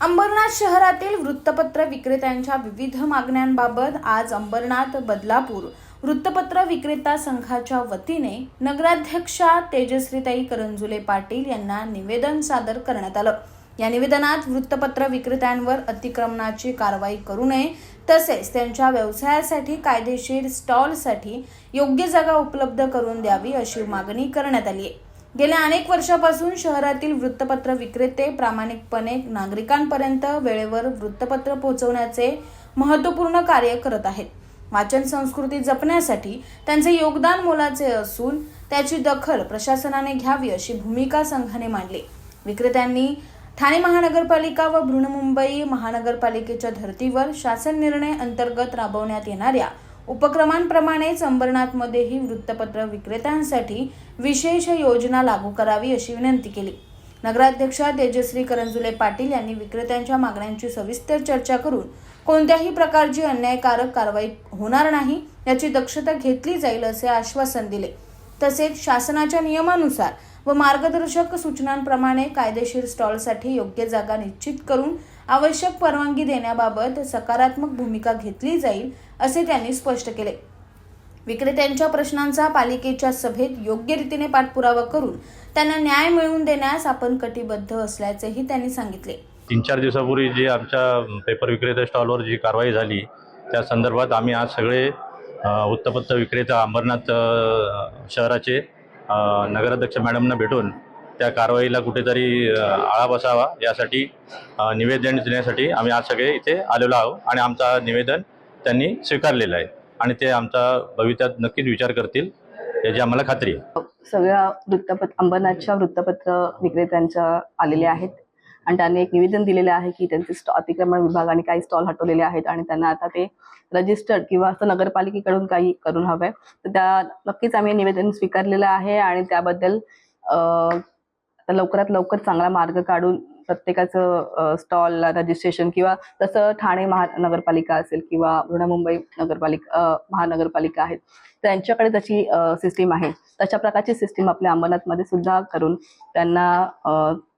अंबरनाथ शहरातील वृत्तपत्र विक्रेत्यांच्या विविध मागण्यांबाबत आज अंबरनाथ बदलापूर वृत्तपत्र विक्रेता संघाच्या वतीने नगराध्यक्षा तेजश्रीताई करंजुले पाटील यांना निवेदन सादर करण्यात आलं. या निवेदनात वृत्तपत्र विक्रेत्यांवर अतिक्रमणाची कारवाई करू नये तसेच त्यांच्या व्यवसायासाठी कायदेशीर स्टॉलसाठी योग्य जागा उपलब्ध करून द्यावी अशी मागणी करण्यात आली आहे. गेल्या अनेक वर्षापासून शहरातील वृत्तपत्र विक्रेते प्रामाणिकपणे नागरिकांपर्यंत वेळेवर वृत्तपत्र पोहोचवण्याचे महत्त्वपूर्ण कार्य करत आहेत. वाचन संस्कृती जपण्यासाठी त्यांचे योगदान मोलाचे असून त्याची दखल प्रशासनाने घ्यावी अशी भूमिका संघाने मांडली. विक्रेत्यांनी ठाणे महानगरपालिका व बृहन्मुंबई महानगरपालिकेच्या धर्तीवर शासन निर्णय अंतर्गत राबवण्यात येणाऱ्या उपक्रमांप्रमाणेच अंबरनाथमध्येही वृत्तपत्र विक्रेत्यांसाठी विशेष योजना लागू करावी अशी विनंती केली. नगराध्यक्षा तेजश्री करंजुले पाटील यांनी विक्रेत्यांच्या मागण्यांची सविस्तर चर्चा करून कोणत्याही प्रकारची अन्यायकारक कारवाई होणार नाही याची दक्षता घेतली जाईल असे आश्वासन दिले. तसेच शासनाच्या नियमानुसार व मार्गदर्शक सूचनांप्रमाणे कायदेशीर स्टॉलसाठी योग्य जागा निश्चित करून आवश्यक परवानगी देण्याबाबत सकारात्मक भूमिका घेतली जाईल असे त्यांनी स्पष्ट केले. विक्रेत्यांच्या प्रश्नांचा पालिकेच्या सभेत योग्य रीतीने पाठपुरावा करून त्यांना न्याय मिळवून देण्यास आपण कटिबद्ध असल्याचेही त्यांनी सांगितले. तीन चार दिवसापूर्वी जी आमच्या पेपर विक्रेता स्टॉलवर जी कारवाई झाली त्या संदर्भात आम्ही आज सगळे वृत्तपत्र विक्रेता अंबरनाथ शहराचे नगराध्यक्ष मॅडमना भेटून त्या कारवाईला कुठेतरी आळा बसावा यासाठी निवेदन देण्यासाठी आम्ही आज सगळे इथे आलेलो आहोत आणि आमचा निवेदन त्यांनी स्वीकारलेलं आहे आणि ते आमचा भविष्यात नक्कीच विचार करतील याची आम्हाला खात्री आहे. सगळ्या वृत्तपत्र अंबरनाथच्या वृत्तपत्र विक्रेत्यांच्या आलेले आहेत. आणि त्यांनी एक निवेदन दिलेलं आहे की त्यांचे स्टॉ अतिक्रमण विभागाने काही स्टॉल हटवलेले आहेत आणि त्यांना आता ते रजिस्टर्ड किंवा असं नगरपालिकेकडून काही करून हवंय. तर त्या नक्कीच आम्ही निवेदन स्वीकारलेलं आहे आणि त्याबद्दल तर लवकरात लवकर चांगला मार्ग काढून प्रत्येकाचं स्टॉल रजिस्ट्रेशन किंवा तसं ठाणे महानगरपालिका असेल किंवा मुंबई नगरपालिका महानगरपालिका आहेत त्यांच्याकडे जशी सिस्टीम आहे. तशा प्रकारची सिस्टीम आपल्या अंबरनाथमध्ये सुद्धा करून त्यांना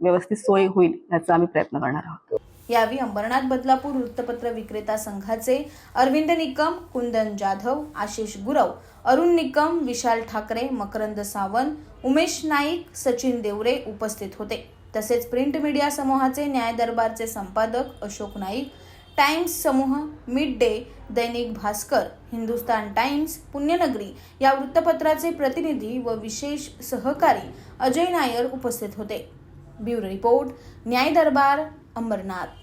व्यवस्थित सोय होईल याचा आम्ही प्रयत्न करणार आहोत. यावेळी अंबरनाथ बदलापूर वृत्तपत्र विक्रेता संघाचे अरविंद निकम कुंदन जाधव आशिष गुरव अरुण निकम विशाल ठाकरे मकरंद सावंत उमेश नाईक सचिन देवरे उपस्थित होते. तसेच प्रिंट मीडिया समूहाचे न्याय दरबारचे संपादक अशोक नाईक टाइम्स समूह mid day Dainik Bhaskar Hindustan times Punyanagari या वृत्तपत्राचे प्रतिनिधी व विशेष सहकारी अजय नायर उपस्थित होते. ब्युरो रिपोर्ट न्याय दरबार अंबरनाथ.